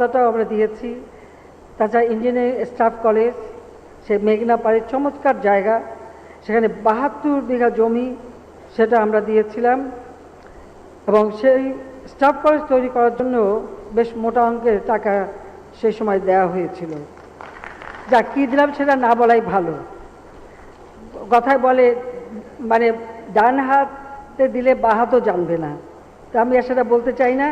কথাটাও আমরা দিয়েছি। তাছাড়া ইঞ্জিনিয়ারিং স্টাফ কলেজ, সে মেঘনা পাড়ের চমৎকার জায়গা, সেখানে বাহাত্তর বিঘা জমি সেটা আমরা দিয়েছিলাম। এবং সেই স্টাফ কলেজ তৈরি করার জন্য বেশ মোটা অঙ্কের টাকা সেই সময় দেওয়া হয়েছিল। যা কী দিলাম সেটা না বলাই ভালো। কথায় বলে মানে ডান হাতে দিলে বাহাতও জানবে না। তা আমি সেটা বলতে চাই না।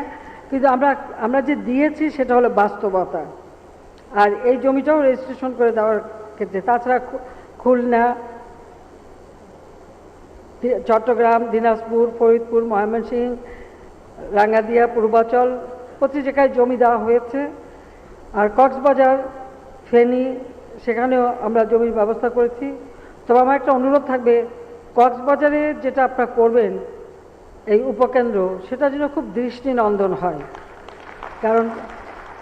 কিন্তু আমরা আমরা যে দিয়েছি সেটা হলো বাস্তবতা। আর এই জমিটাও রেজিস্ট্রেশন করে দেওয়ার ক্ষেত্রে। তাছাড়া খুলনা চট্টগ্রাম, দিনাজপুর, ফরিদপুর, ময়মনসিংহ, রাঙ্গাদিয়া, পূর্বাচল, প্রতি জায়গায় জমি দেওয়া হয়েছে। আর কক্সবাজার, ফেনী, সেখানেও আমরা জমির ব্যবস্থা করেছি। তবে আমার একটা অনুরোধ থাকবে, কক্সবাজারে যেটা আপনারা করবেন এই উপকেন্দ্র, সেটা যেন খুব দৃষ্টিনন্দন হয়। কারণ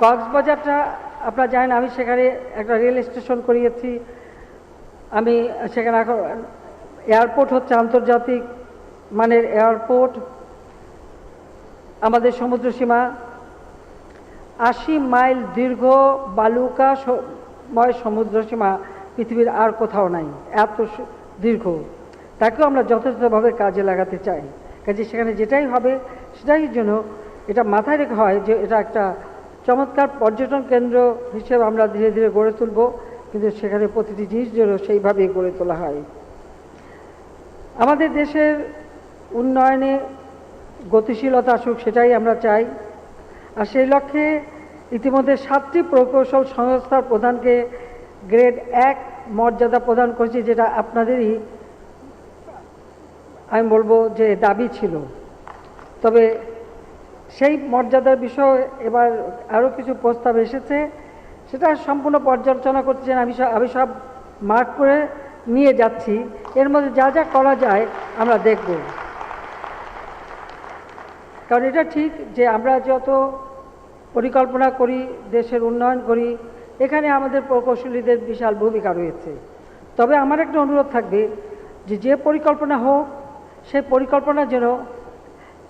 কক্সবাজারটা, আপনারা জানেন, আমি সেখানে একটা রেল স্টেশন করিয়েছি। আমি সেখানে এখন এয়ারপোর্ট হচ্ছে আন্তর্জাতিক মানের এয়ারপোর্ট। আমাদের সমুদ্র সীমা আশি মাইল দীর্ঘ বালুকা ময় সমুদ্র সীমা, পৃথিবীর আর কোথাও নাই, এত দীর্ঘ। তাকেও আমরা যথাযথভাবে কাজে লাগাতে চাই। কাজে সেখানে যেটাই হবে, সেটাই জন্য এটা মাথায় রেখে হয় যে এটা একটা চমৎকার পর্যটন কেন্দ্র হিসেবে আমরা ধীরে ধীরে গড়ে তুলব, কিন্তু সেখানে প্রতিটি জিনিস যেন সেইভাবেই গড়ে তোলা হয়। আমাদের দেশের উন্নয়নে গতিশীলতা আসুক, সেটাই আমরা চাই। আর সেই লক্ষ্যে ইতিমধ্যে সাতটি প্রকৌশল সংস্থার প্রধানকে গ্রেড এক মর্যাদা প্রদান করেছি, যেটা আপনাদেরই আমি বলব যে দাবি ছিল। তবে সেই মর্যাদার বিষয়ে এবার আরও কিছু প্রস্তাব এসেছে, সেটা সম্পূর্ণ পর্যালোচনা করছেন আমি আমি সব মার্ক করে নিয়ে যাচ্ছি। এর মধ্যে যা যা করা যায় আমরা দেখব। কারণ এটা ঠিক যে আমরা যত পরিকল্পনা করি, দেশের উন্নয়ন করি, এখানে আমাদের প্রকৌশলীদের বিশাল ভূমিকা রয়েছে। তবে আমার একটা অনুরোধ থাকবে যে যে পরিকল্পনা হোক সেই পরিকল্পনা যেন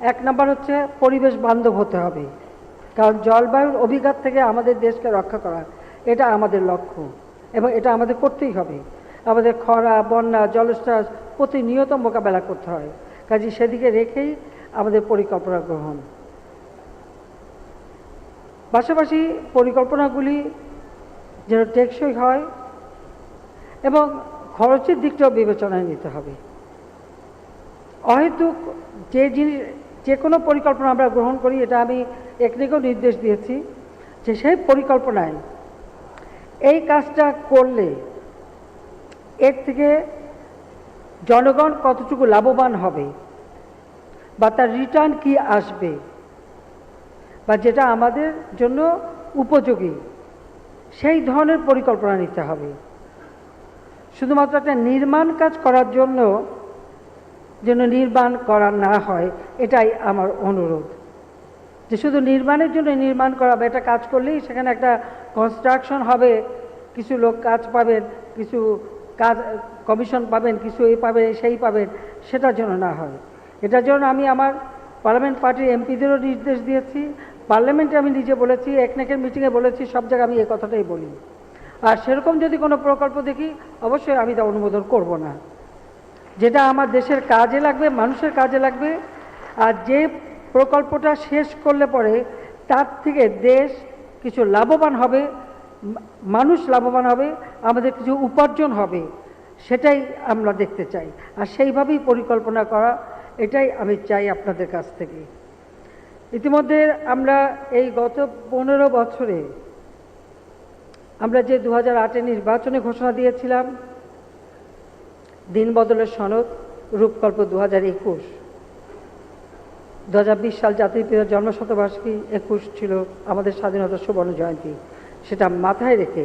এক নম্বর হচ্ছে পরিবেশ বান্ধব হতে হবে। কারণ জলবায়ুর অভিঘাত থেকে আমাদের দেশকে রক্ষা করা, এটা আমাদের লক্ষ্য এবং এটা আমাদের করতেই হবে। আমাদের খরা, বন্যা জলস্রাস প্রতিনিয়ত মোকাবেলা করতে হয়। কাজে সেদিকে রেখেই আমাদের পরিকল্পনা গ্রহণ। পাশাপাশি পরিকল্পনাগুলি যেন টেকসই হয় এবং খরচের দিকটাও বিবেচনায় নিতে হবে। অহেতুক যে জিনিস যে কোনো পরিকল্পনা আমরা গ্রহণ করি, এটা আমি একদিকেও নির্দেশ দিয়েছি যে সেই পরিকল্পনায় এই কাজটা করলে এর থেকে জনগণ কতটুকু লাভবান হবে বা তার রিটার্ন কি আসবে বা যেটা আমাদের জন্য উপযোগী, সেই ধরনের পরিকল্পনা নিতে হবে। শুধুমাত্র একটা নির্মাণ কাজ করার জন্য যেন নির্মাণ করা না হয়, এটাই আমার অনুরোধ। যে শুধু নির্মাণের জন্য নির্মাণ করা বা এটা কাজ করলেই সেখানে একটা কনস্ট্রাকশন হবে, কিছু লোক কাজ পাবেন, কিছু কাজ কমিশন পাবেন, কিছু এই পাবেন, সেই পাবেন, সেটার জন্য না হয়। এটার জন্য আমি আমার পার্লামেন্ট পার্টির এমপিদেরও নির্দেশ দিয়েছি পার্লামেন্টে আমি নিজে বলেছি, একনেকের মিটিংয়ে বলেছি, সব জায়গায় আমি এই কথাটাই বলি। আর সেরকম যদি কোনো প্রকল্প দেখি, অবশ্যই আমি তা অনুমোদন করব না। যেটা আমার দেশের কাজে লাগবে, মানুষের কাজে লাগবে, আর যে প্রকল্পটা শেষ করলে পরে তার থেকে দেশ কিছু লাভবান হবে, মানুষ লাভবান হবে, আমাদের কিছু উপার্জন হবে, সেটাই আমরা দেখতে চাই। আর সেইভাবেই পরিকল্পনা করা, এটাই আমি চাই আপনাদের কাছ থেকে। ইতিমধ্যে আমরা এই গত পনেরো বছরে আমরা যে দু হাজার নির্বাচনে ঘোষণা দিয়েছিলাম দিন বদলের সনদ, রূপকল্প দু হাজার একুশ দু সাল জাতির পিতার জন্মশতবার্ষিকী একুশ ছিল আমাদের স্বাধীনতা সুবর্ণ জয়ন্তী। সেটা মাথায় রেখে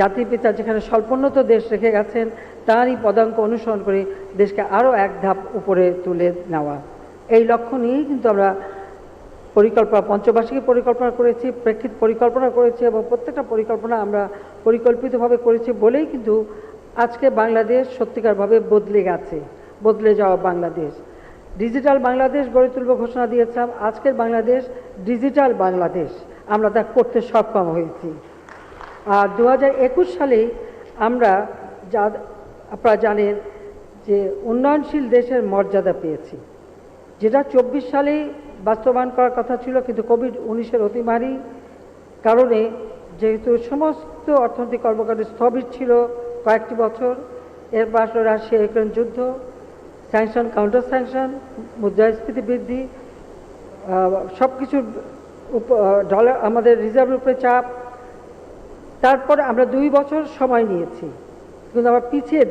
জাতির পিতা যেখানে স্বল্পোন্নত দেশ রেখে গেছেন, তারই পদাঙ্ক অনুসরণ করে দেশকে আরও এক ধাপ উপরে তুলে নেওয়া। এই লক্ষ্য নিয়েই কিন্তু আমরা পরিকল্পনা, পঞ্চবার্ষিকী পরিকল্পনা করেছি, প্রেক্ষিত পরিকল্পনা করেছি এবং প্রত্যেকটা পরিকল্পনা আমরা পরিকল্পিতভাবে করেছি বলেই কিন্তু আজকে বাংলাদেশ সত্যিকারভাবে বদলে গেছে, বদলে যাওয়া বাংলাদেশ। ডিজিটাল বাংলাদেশ গড়ে তুলব ঘোষণা দিয়েছিলাম, আজকের বাংলাদেশ ডিজিটাল বাংলাদেশ। আমরা তা করতে সক্ষম হয়েছি। আর দু হাজার একুশ সালে আমরা যা আপনারা জানেন যে উন্নয়নশীল দেশের মর্যাদা পেয়েছি। যেটা চব্বিশ সালে বাস্তবায়ন করার কথা ছিল, কিন্তু কোভিড উনিশের অতিমারি কারণে যেহেতু সমস্ত অর্থনৈতিক কর্মকাণ্ড স্থবির ছিল কয়েকটি বছর। এর পাশে রাশিয়া ইউক্রেন যুদ্ধ স্যাংশন কাউন্টার স্যাংশন মুদ্রাস্ফীতি বৃদ্ধি সব কিছুর ডলার আমাদের রিজার্ভের উপরে চাপ। তারপর আমরা দুই বছর সময় নিয়েছি। কিন্তু আমরা পিছিয়ে